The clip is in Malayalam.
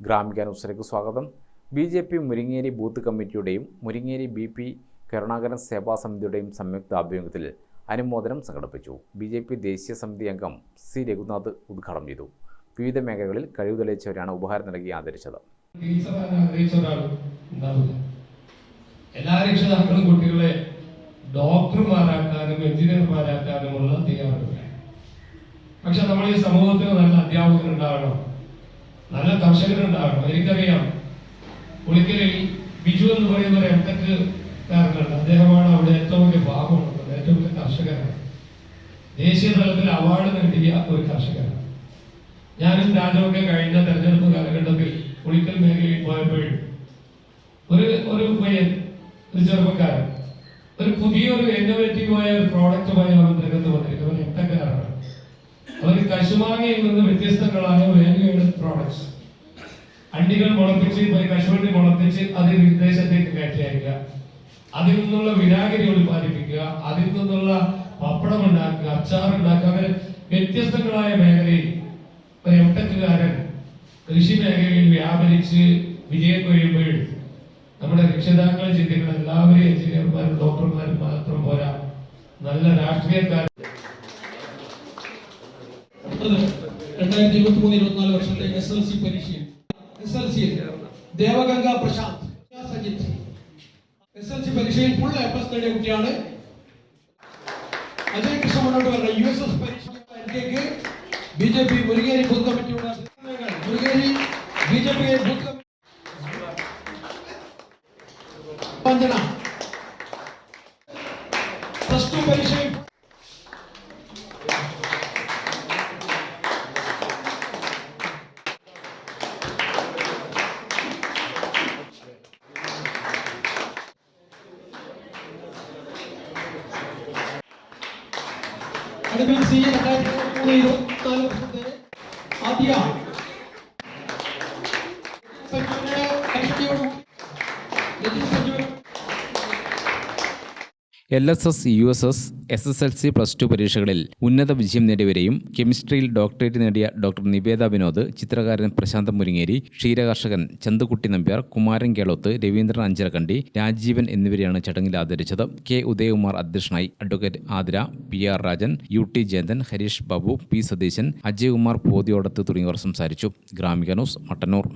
ഗ്രാമിക ന്യൂസിലേക്ക് സ്വാഗതം. B J P Muringeri booth കമ്മിറ്റിയുടെയും Muringeri B P Karunakaran സേവാ സമിതിയുടെയും സംയുക്ത ആഭിമുഖ്യത്തിൽ അനുമോദനം സംഘടിപ്പിച്ചു. ബി ജെ പി ദേശീയ സമിതി അംഗം സി രഘുനാഥ് ഉദ്ഘാടനം ചെയ്തു. വിവിധ മേഖലകളിൽ കഴിവ് തെളിയിച്ചവരാണ് ഉപഹാരം നൽകി ആദരിച്ചത്. എല്ലാ രക്ഷിതാക്കളും കുട്ടികളെ ഡോക്ടർമാരാക്കാനും എഞ്ചിനീയർമാരാക്കാനുമുള്ള തയ്യാറെടുപ്പ് പക്ഷെ നമ്മൾ ഈ സമൂഹത്തിന് നല്ല അധ്യാപകരുണ്ടാവണം നല്ല കർഷകരുണ്ടാവണം എനിക്കറിയാം. പുളിക്കലിൽ ബിജു എന്ന് പറയുന്ന ഒരു എംടെക് അദ്ദേഹമാണ് അവിടെ ഏറ്റവും വലിയ ഭാഗമുള്ളത് ഏറ്റവും വലിയ കർഷകനാണ്. ദേശീയ തലത്തിൽ അവാർഡ് നേടിയ ഒരു കർഷകനാണ്. ഞാനും രാജമൊക്കെ കഴിഞ്ഞ തെരഞ്ഞെടുപ്പ് കാലഘട്ടത്തിൽ പുളിക്കൽ മേഖലയിൽ പോയപ്പോഴും ഒരു ഒരു പയ്യൻ ഒരു ചെറുപ്പക്കാരൻ ഒരു പുതിയൊരു ഇന്നോവേറ്റീവായ ഒരു പ്രോഡക്റ്റുമായി അവൻ രംഗത്ത് വന്നിരിക്കുന്നത് എട്ടക്കാരാണ് അവർ കശുമാങ്ങയിൽ നിന്ന് വ്യത്യസ്തങ്ങളായ അണ്ടികൾ മുളപ്പിച്ച് കശുവണ്ടി മുളപ്പിച്ച് അത് വിദേശത്തേക്ക് കയറ്റി അയക്കുക അതിൽ നിന്നുള്ള വിനാഗിരി ഉൽപ്പാദിപ്പിക്കുക അതിൽ നിന്നുള്ള പപ്പടം ഉണ്ടാക്കുക അച്ചാർ ഉണ്ടാക്കുക അങ്ങനെ വ്യത്യസ്തങ്ങളായ മേഖലയിൽ ഒരു എട്ടക്കുകാരൻ കൃഷി മേഖലയിൽ വ്യാപരിച്ച് വിജയം കൊയ്യുമ്പോൾ നമ്മുടെ രക്ഷിതാക്കളെ ചിന്തിക്കുന്ന എല്ലാവരും എഞ്ചിനീയർമാരും ഡോക്ടർമാരും മാത്രം പോരാ. നല്ല രാഷ്ട്രീയക്കാർ അടുത്തത് രണ്ടായിരത്തി ഇരുപത്തി മൂന്ന് ഇരുപത്തിനാല് വർഷത്തെ എസ് എൽ സി പരീക്ഷയിൽ എസ് എൽ സിയിൽ Devaganga Prashanth. Sajith S L C പരീക്ഷയിൽ ഫുൾ എ പ്ലസ് നേടിയ കുട്ടിയാണ്. അജയ് കൃഷ്ണ മുന്നോട്ട് പറഞ്ഞ യു എസ് എസ് പരീക്ഷയ്ക്ക് B J P Murukeri booth കമ്മിറ്റിയുടെ Murukeri B J P booth committee. വഞ്ചന. പ്ലസ് ടു പരീക്ഷയിൽ അടുപ്പിൽ സി രണ്ടായിരത്തി മൂന്ന് ഇരുപത്തിനാല് വർഷത്തെ ആദ്യ സഞ്ജുവിന്റെ അരിഷ്ടയോടും Rajith സഞ്ജുവിനും L S S U S S S S L C plus two പരീക്ഷകളിൽ ഉന്നത വിജയം നേടിയവരെയും കെമിസ്ട്രിയിൽ ഡോക്ടറേറ്റ് നേടിയ ഡോക്ടർ നിവേദ വിനോദ് ചിത്രകാരൻ പ്രശാന്ത് മുരിങ്ങേരി ക്ഷീരകർഷകൻ ചന്തുകുട്ടി നമ്പ്യാർ കുമാരൻ കേളോത്ത് രവീന്ദ്രൻ അഞ്ചരക്കണ്ടി രാജീവൻ എന്നിവരെയാണ് ചടങ്ങിൽ ആദരിച്ചത്. കെ ഉദയകുമാർ അധ്യക്ഷനായി advocate Athira P R Rajan U T Jayanthan Harish Babu P Satheesan Ajaykumar Pothiyodath തുടങ്ങിയവർ സംസാരിച്ചു. ഗ്രാമിക ന്യൂസ് മട്ടന്നൂർ.